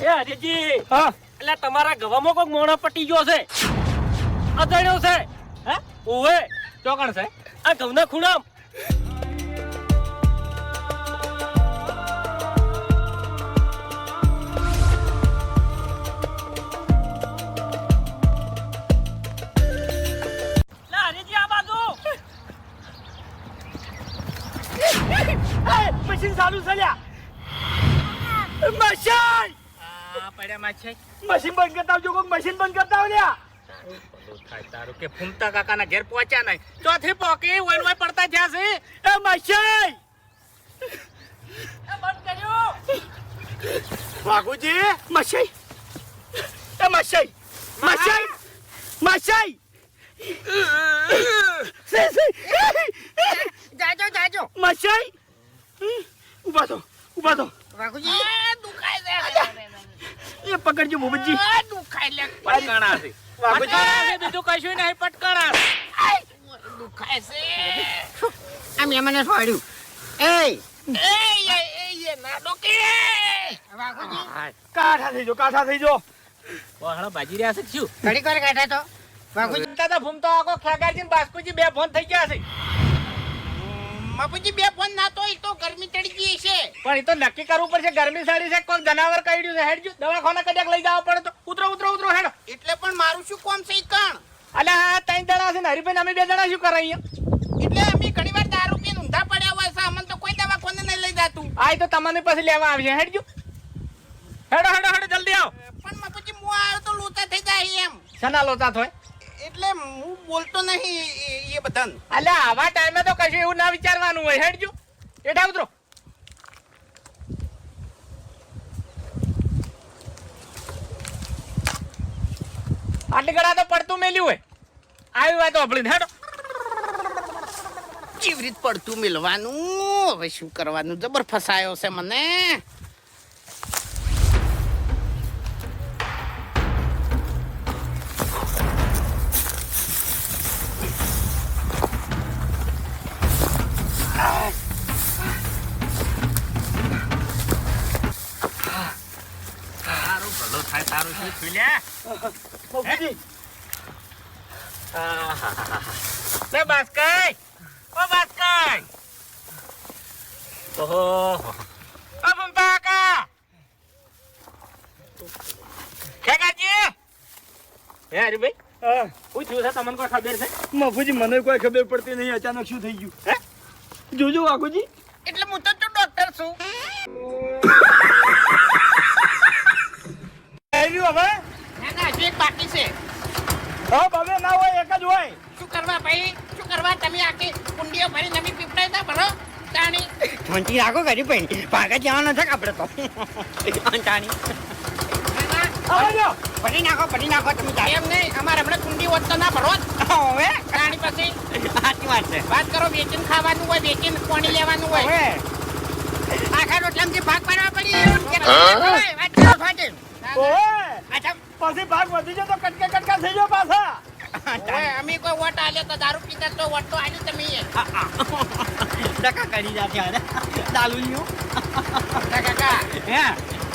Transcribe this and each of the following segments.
એ હરીજી હા? એટલે તમારા ગવામાં કોઈક મોણો પટી ગયો છે? અજાણ્યો છે? હે? ઓવે. ચોકણ છે? આ ઘઉંના ખૂણામ. માં છે? મશીન બંધ કરતા આવજો કોક મશીન બંધ કરતા આવ લ્યા ભલું થાય તારું કે ફૂમતા કાકાના ઘેર પહોંચ્યા નહીં. ચોથી પોકી વન વય પડતા જ્યાં છે. એ મશીન! એ બંધ કર્યું. વાઘુજી મશીન! એ મશાઈ સે સે! જાજો જાજો. મશીન! ઊભા થો ઊભા થો. વાઘુજી? દુખાય એ પકડજો છે દુખાય લે. પટકણા છે. પટકણા બીજું કશું નહીં પટકણા દુખાય છે. આ મેં મને છોડ્યું એ એ એ એ ના ડોકે. કાઠા થઈ જો કાઠા થઈ જો. બહાર બાજી રહ્યા છે શું? ઘડી તો. બાપુજી દાદા ભૂમતો આખો ખેગારજી બાસ્કુજી બે ફોન થઈ ગયા છે. બાપુજી બે ફોન ના તો તો ગરમી ચડી ગઈ છે. પણ એ તો નક્કી કરવું પડશે ગરમી સાડી છે કોઈ જનાવર કઈડ્યું છે. હેડજો દવાખાના કદાચ લઈ જવા પડે તો. ઉતરો ઉતરો ઉતરો હેડો. એટલે પણ મારું શું કોમ છે કણ? અલે હા ત્રણ જણા છે ને હરીભાઈ અમે બે જણા શું કરે અહીંયા? એટલે અમે ઘણી વાર દારૂ પીને ઊંધા પડ્યા હોય છે અમને તો કોઈ દવાખાને નહીં લઈ જતું. આ તો તમને પછી લેવા આવશે. હેડજો. હેડો હેડો હેડો જલ્દી આવો. પણ બાપુજી મો આવ્યો તો લોચા થઈ જાય એમ. સના લોચા થોય? એટલે હું બોલતો નહીં એ- બધાને. અલે આવા ટાઈમે તો કશું એવું ના વિચારવાનું હોય. હેડજો. એટા ઉતરો. આટલી ગળા તો પડતું મેલ્યું હોય. આવી વાત આપણી હેડો. જીવ રીત પડતું મેલવાનું? હવે શું કરવાનું? જબર ફસાયો છે મને. ભલો થાય તારું શું થયું લ્યા ભૂપતજી લે બાસ્કાઈ! ઓ બાસ્કાઈ! ઓહો. ઓ બમ્પા કાકા! ખેગાજી હે હરીભાઈ? હા. શું થયું છે? તમને કોઈ ખબર છે? મફુજી મને કોઈ ખબર પડતી નહીં. અચાનક શું થઈ ગયું? હે? જોજો વાઘુજી. એટલે હું તો ડોક્ટર છું. આવ્યું હવે? ના ના હજુ એક બાકી છે. હા ભવે ના હોય એક જ હોય. શું કરવા ભાઈ? શું કરવા? તમે આખી કુંડીઓ ભરી નવી પીપળાઈ તા ભરો? તાણી. શાંતિ રાખો ઘરી પડી ભાગત જવાનો છે આપણે તો? અંતાણી ના, ના, આવજો પડી નાખો પડી નાખો તમે ચાલો એમ નહીં અમારે હમણાં કુંડી હોત તો ના ભરો હવે? તાણી પછી. સાચી વાત છે. વાત કરો વેચીને ખાવાનું હોય વેચીને પાણી લેવાનું હોય. હવે? આખા રોટલામાંથી ભાગ પાડવા પડી વાત કરો ફાટેલ. ઓય અચ્છા. પછી ભાગ વધી જતો તો કટકા કટકા થઈ જાય પાછા. ઓય, અમે કોઈ વોટ આલ્યો તો દારૂ પીતા તો વોટ તો આલ્યું તમે. ડકા કરી જાતે હારે દાલુલિયો તા કાકા હે?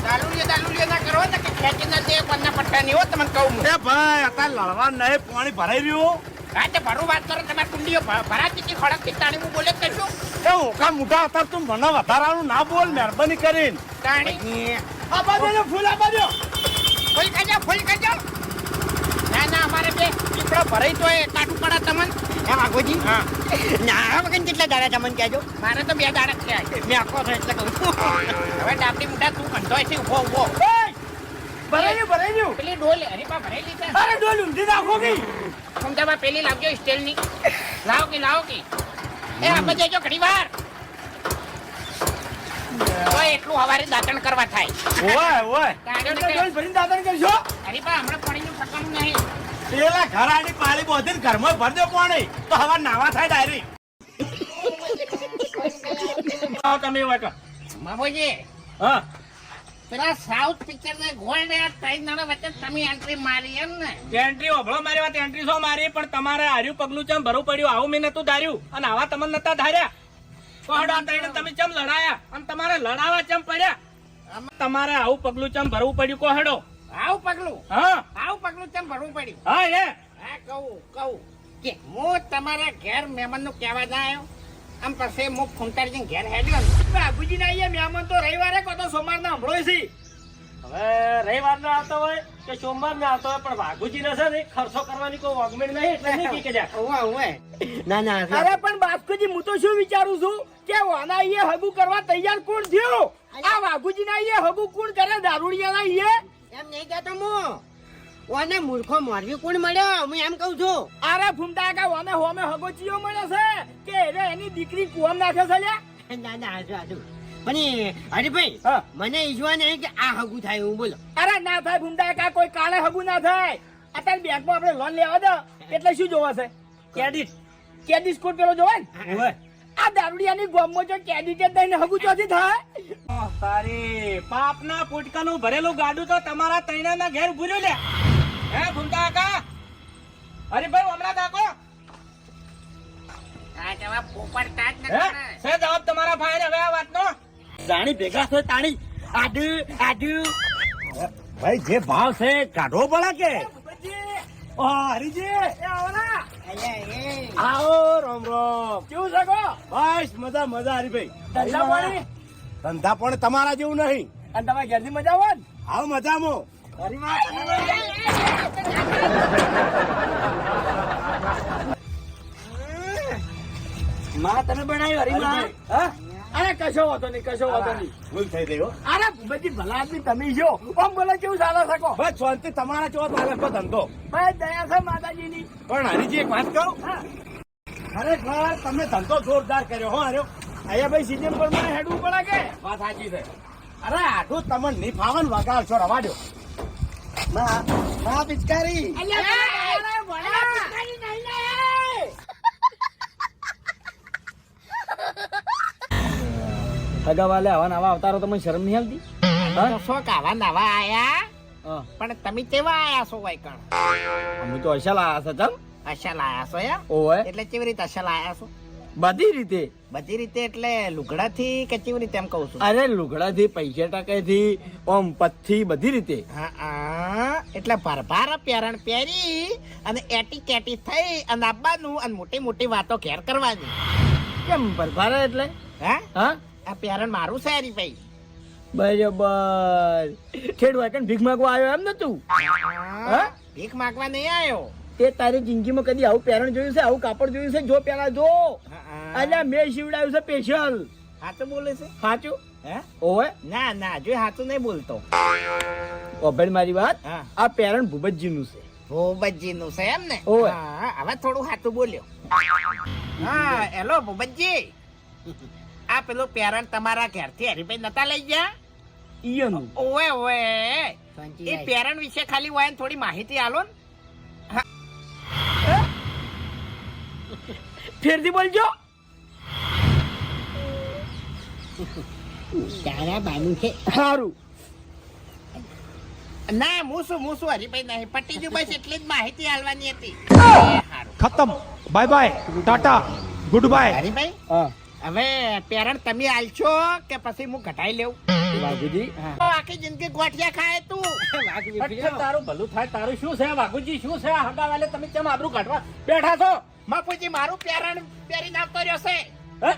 દારૂડિયો દારૂડિયો ના કરો ને કે ખેંચી ના દે પટ્ટા નહીં હો તમને કહું. એ ભાઈ અત્યારે લડવા નહીં પાણી ભરાઈ રહ્યું હા. તે ભરું વાત કરો તમારે કુંડીઓ ભરાતી હતી ખોરાક હું બોલે કશું? એ ઓકા મોટા હતા તું મને વધારાનું ના બોલ મહેરબાની કરીને. તાણી આ બાજુ ફૂલ આ બાજુ ફૂલ ખાજો ફૂલ ખાજો ના ના અમારે બે પીપળો ભરાઈ તો એ કાટું પડે તમને. એમ આગોજી હા. ના વગર કેટલા દાડા તમને કહેજો? મારે તો બે દાડા થયા મેં આખો છો એટલે કહું. હવે ડાબડી મુઢા તું કંધોય છે ઊભો ઊભો! ભરાઈ ભરાઈ પેલી ડોલ હરીપા ભરેલી છે. અરે ડોલ ઊંધી નાખો ગઈ સમજાવા પેલી લાવજો સ્ટીલની. લાવો કે લાવો કે. એ આપણે જજો ઘણી વાર. ઓય એટલું હવારે દાંતણ કરવા થાય. ઓય ઓય એટલે ભરીને દાતણ કરશો? હરીપા હમણાં પાણીનું ઠકાણું નહીં. પેલા ઘરાની પાળી બોધીને ઘરમાં ભર દો પાણી તો હવા નાવા થાય ડાયરી. તમે વાટો બાબુજી હા. પેલા સાઉથ પિક્ચર ને ગોલ્ડ ત્રણ જણા વચ્ચે તમે એન્ટ્રી મારી એમ ને. એન્ટ્રી ઓભળો મારી વાત એન્ટ્રી મારી પણ તમારે હાર્યું પગલું ચમ ભરવું પડ્યું? આવું મેં નતું ધાર્યું. અને આવા તમને નતા ધાર્યા. કોહડો ત્રણે તમે ચમ લડાયા? અને તમારે લડાવા ચમ પડ્યા? તમારે આવું પગલું ચમ ભરવું પડ્યું કોહડો? આવું પગલું? હા. આવું પગલું ચમ ભરવું પડ્યું? હા એ. હા કહું કહું. કે હું તમારા ઘેર મહેમાનનું કહેવા ના આવ્યો આમ પછી હું ફૂંટાડીને ઘેર હેડ્યો ને. બાબુજી ના અહીંયા મહેમાન તો રવિવારે કહો તો સોમવાર ના હમળો છે. હવે રવિવાર ના આવતો હોય કે સોમવાર ના આવતો હોય પણ વાઘુજી ને છે ને ખર્ચો કરવાની કોઈ વગમેડ નહીં એટલે નહીં કી કીધા. ઉવ્વ, ઉવ્વ. ના ના અરે પણ બાસ્કુજી હું તો શું વિચારું છું કે વાના હગું કરવા તૈયાર કોણ થયું? આ વાઘુજી ના અહીંયા હગુ કોણ કરે? દારૂડિયા ના એમ નહીં કહેતો હું. ઓને મૂર્ખો મારવી કોણ મળ્યો? હું એમ કહું છું. અરે ફૂમતા કા વાને હોમે હગો ચિયો મળે છે? કે એને એની દીકરી કુવામ નાખે છે ના ના હાજુ હાજુ. પણ હરિભાઈ મને ઈજવા નહીં કે આ હગું થાય એવું બોલો. અરે ના થાય ભૂંડા કા કોઈ કાળે હગું ના થાય. અત્યારે બેંકમાં આપણે લોન લેવા દો. એટલે શું જોવા છે? ક્રેડિટ કેદી સ્કોર પેલો જોવે ને. આ દારૂડિયાની ગોમમાં જો કેદી દઈને હગું ચોથી થાય. તારી પાપના પુટકાનું ભરેલું ગાડું તો તમારા તૈણાના ઘેર ઉભું રહ્યું લે. હે ભૂમતા કા અરે ભાઈ હમણાં કાકો આ જવાબ પોપટતા જ હે? નથી છે જવાબ તમારા ભાઈ હવે જાણી ભેગા થાય તાણી. આડુ આડુ. ભાઈ જે ભાવ છે કાઢવો પડે કે? ઓ હરીજી. એ આવો રામ રામ. કેવું છે કો? બસ મજા મજા હરીભાઈ. ધંધા પાણી? ધંધા પણ તમારા જેવું નહીં. અને તમારા ઘેરની મજા આવે ને? આવ મજામાં. માં તમે બનાવ્યું હરીમાં હા? અરે કશો વાતો નહીં કશો વાતો નહીં. ભૂલ થઈ ગઈ હો. અરે ભૂપેજી ભલા આદમી તમે જો. આમ બોલો કેવું ચાલે શકો બસ શાંતિ તમારા ચોથ કો ધંધો. ભાઈ દયા છે માતાજીની. પણ હરીજી એક વાત કહું. ખરેખર? તમે ધંધો જોરદાર કર્યો હો હાર્યો. અહીંયા ભાઈ સીઝન પર મને હેડવું પડે કે? વાત સાચી છે. અરે આટલું તમને નહીં ફાવે ને વગાડશો રવા દો. માં માં પિચકારી. સગાવાલે આવા નવા અવતારો તમને શરમ નહીં આવતી? શોક આવા નાવા આયા? પણ તમે કેવા આયા છો વાયકણ અમે તો અશાલ આયા છો ચમ? અશાલ આયા છો યા ઓય એટલે કેવી રીતે અશાલ આયા છો? બધી રીતે. બધી રીતે એટલે લુગડાથી કે કેવી રીતે એમ કહું છું? અરે લુગડાથી પૈસા ટકાથી ઓમ પથથી બધી રીતે. હા એટલે ભરભાર પહેરણ પહેરી અને એટી કેટી થઈ અને આવવાનું અને મોટી મોટી વાતો ઘેર કરવાની. કેમ ભરભાર એટલે? હા? હા? આ પેરણ મારું છે હરી ભાઈ. બરોબર. હોય કે ભીખ માંગવા આવ્યો એમ ને તું? હા? ભીખ માંગવા નહીં આવ્યો. તે તારી જિંદગીમાં કદી આવું પેરણ જોયું છે આવું કાપડ જોયું છે? જો પેલા જો. અલ્યા મેં શિવડાવ્યું છે સ્પેશિયલ સાચું બોલે છે? સાચું હે? ઓવે. ના ના જો સાચું નહીં બોલતો. ઓભેડ મારી વાત? આ પેરણ ભૂપતજીનું છે. ભૂપતજી નું છે એમ ને? ઓવે. હા હવે થોડું સાચું બોલ્યો. હા હેલો ભૂપતજી. આ પેલું પેરણ તમારા ઘરથી હરીભાઈ નતા લઈ ગયા? ઈયોનું. ઓએ ઓએ એ પેરણ વિશે ખાલી વાયન થોડી માહિતી આલો ને. ફેરથી બોલજો. તારા બાનું છે. સારું ના હું શું હરીભાઈ નહીં. હરિભાઈ નહીં પટ્ટીજી એટલી જ માહિતી આલવાની હતી. ખતમ. Bye bye tata good bye Haribhai? હા. હવે પેરણ તમે આલશો કે પછી હું ઘટાઈ લેવું વાઘુજી. આખી જિંદગી ગોઠિયા ખાય તું. તારું ભલું થાય તારું શું છે? વાઘુજી શું છે? આ હગાવાલે તમે કેમ આબરું કાઢવા બેઠા છો? માપુજી મારું પેરણ પહેરીને આવતો રહ્યો છે. હે?